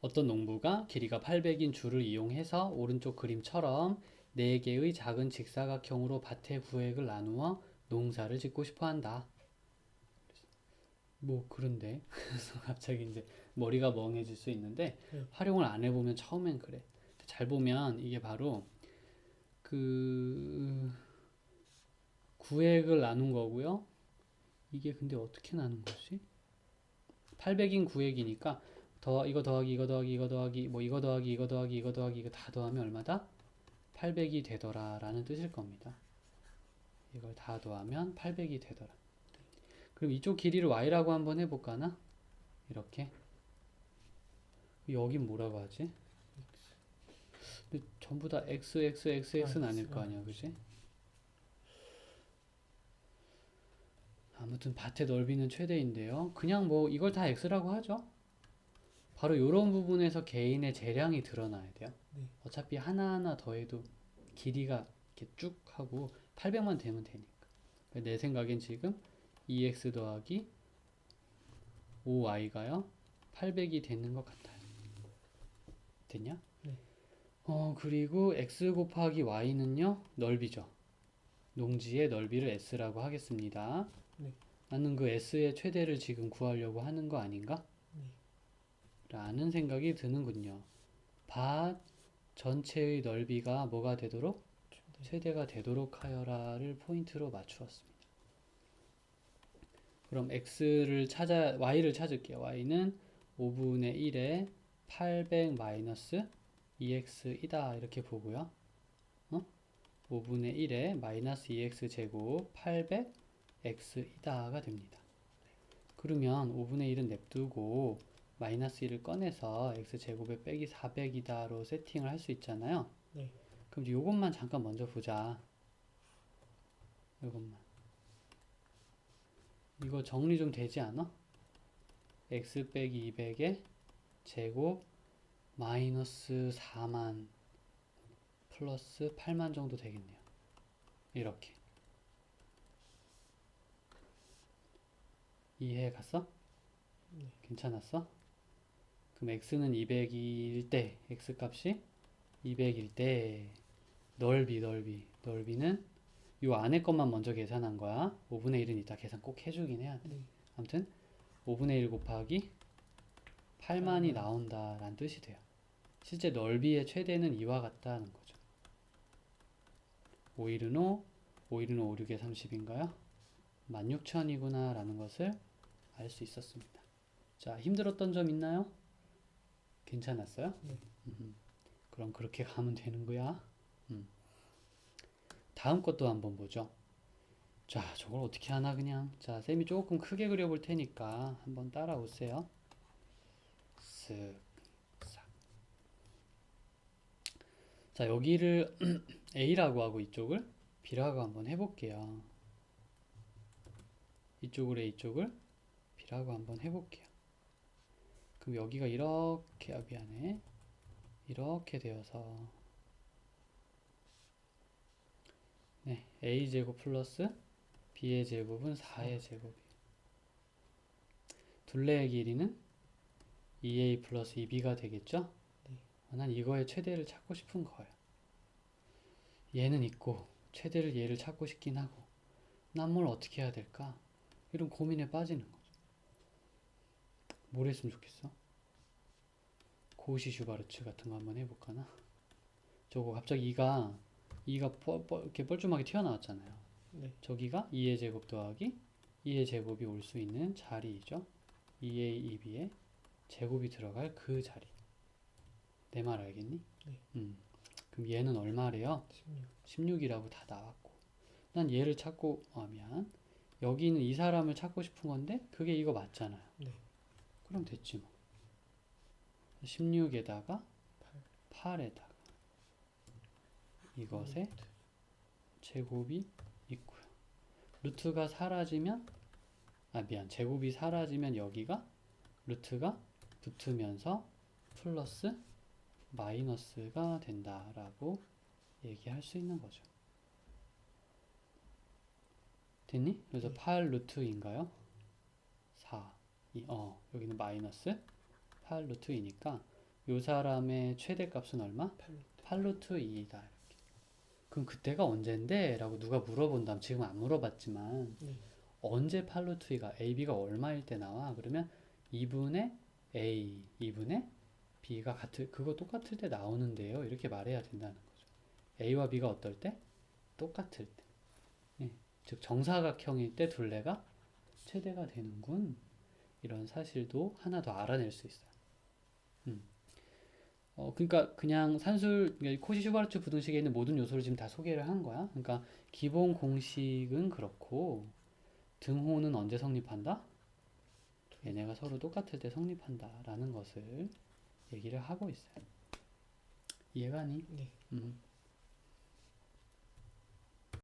어떤 농부가 길이가 800인 줄을 이용해서 오른쪽 그림처럼 4개의 작은 직사각형으로 밭의 구획을 나누어 농사를 짓고 싶어 한다. 뭐 그런데 그래서 갑자기 이제 머리가 멍해질 수 있는데 네. 활용을 안 해보면 처음엔 그래. 잘 보면 이게 바로 그 구획을 나눈 거고요. 이게 근데 어떻게 나눈 거지? 800인 구획이니까 더 이거 더하기 이거 더하기 이거 더하기 뭐 이거 더하기 이거 더하기 이거 더하기 이거 다 더하면 얼마다? 800이 되더라 라는 뜻일 겁니다. 이걸 다 더하면 800이 되더라. 그럼 이쪽 길이를 y라고 한번 해볼까나? 이렇게. 여긴 뭐라고 하지? 근데 전부 다 x, x, x, x는 아, 아닐 거 아. 아니야, 그지? 아무튼 밭의 넓이는 최대인데요. 그냥 뭐 이걸 다 x라고 하죠. 바로 이런 부분에서 개인의 재량이 드러나야 돼요. 네. 어차피 하나하나 더해도 길이가 이렇게 쭉 하고 800만 되면 되니까. 내 생각엔 지금 2x 더하기 5y가요. 800이 되는 것 같아요. 됐냐? 네. 어, 그리고 x 곱하기 y는요. 넓이죠. 농지의 넓이를 s라고 하겠습니다. 네. 나는 그 s의 최대를 지금 구하려고 하는 거 아닌가? 네. 라는 생각이 드는군요. 밭 전체의 넓이가 뭐가 되도록 최대. 최대가 되도록 하여라를 포인트로 맞추었습니다. 그럼 x를 찾아 y를 찾을게요. y는 5분의 1에 800 마이너스 2x이다 이렇게 보고요. 어? 5분의 1에 마이너스 2x 제곱 800x이다가 됩니다. 그러면 5분의 1은 냅두고 마이너스 1을 꺼내서 x 제곱에 빼기 400이다로 세팅을 할 수 있잖아요. 네. 그럼 이제 요것만 잠깐 먼저 보자. 요것만. 이거 정리 좀 되지 않아? x 빼기 200에 제곱 마이너스 4만 플러스 8만 정도 되겠네요. 이렇게. 이해 갔어? 네. 괜찮았어? 그럼 x는 200일 때 x 값이 200일 때 넓이 넓이 넓이는 요 안에 것만 먼저 계산한 거야 5분의 1은 이따 계산 꼭 해주긴 해야 돼 네. 아무튼 5분의 1 곱하기 8만이 나온다라는 뜻이 돼요 실제 넓이의 최대는 이와 같다는 거죠 5일은 5 5일은 5, 6에 30인가요? 16,000이구나 라는 것을 알 수 있었습니다 자 힘들었던 점 있나요? 괜찮았어요? 네. 음, 그럼 그렇게 가면 되는 거야. 음. 다음 것도 한번 보죠. 자, 저걸 어떻게 하나 그냥. 자, 쌤이 조금 크게 그려볼 테니까 한번 따라오세요. 쓱, 싹. 자, 여기를 A라고 하고 이쪽을 B라고 한번 해볼게요. 이쪽을 A, 이쪽을 B라고 한번 해볼게요. 그럼 여기가 이렇게 아 미안해 이렇게 되어서 네 a 제곱 플러스 b의 제곱은 4의 제곱이 둘레의 길이는 2a 플러스 2b가 되겠죠? 네. 아, 난 이거의 최대를 찾고 싶은 거예요. 얘는 있고 최대를 얘를 찾고 싶긴 하고 난 뭘 어떻게 해야 될까? 이런 고민에 빠지는 거죠. 뭘 했으면 좋겠어? 고시 슈바르츠 같은 거 한번 해볼까나? 저거 갑자기 이가 이가 뻘, 뻘, 이렇게 뻘쭘하게 튀어나왔잖아요. 네. 저기가 2의 제곱 더하기 2의 제곱이 올 수 있는 자리이죠. 2a, 2b에 제곱이 들어갈 그 자리. 내 말 알겠니? 네. 음. 그럼 얘는 얼마래요? 16. 16이라고 다 나왔고. 난 얘를 찾고, 아, 미안. 여기 있는 이 사람을 찾고 싶은 건데, 그게 이거 맞잖아요. 네. 그럼 됐지 뭐. 16에다가 8. 8에다가 이것의 제곱이 있고요. 루트가 사라지면 아 미안 제곱이 사라지면 여기가 루트가 붙으면서 플러스 마이너스가 된다라고 얘기할 수 있는 거죠. 됐니? 그래서 네. 8 루트인가요? 4, 2, 어 여기는 마이너스 8 루트이니까 요 사람의 최대값은 얼마? 8. 8루트 2이다. 이렇게. 그럼 그때가 언젠데? 라고 누가 물어본다면 지금 안 물어봤지만 네. 언제 8 루트 2가 AB가 얼마일 때 나와? 그러면 2분의 A, 2분의 B가 같을 그거 똑같을 때 나오는데요. 이렇게 말해야 된다는 거죠. A와 B가 어떨 때? 똑같을 때. 예. 즉 정사각형일 때 둘레가 최대가 되는군. 이런 사실도 하나 더 알아낼 수 있어요. 음. 어, 그러니까 그냥 산술 그러니까 코시-슈바르츠 부등식에 있는 모든 요소를 지금 다 소개를 한 거야. 그러니까 기본 공식은 그렇고 등호는 언제 성립한다? 얘네가 서로 똑같을 때 성립한다라는 것을 얘기를 하고 있어요. 이해가니? 네. 음.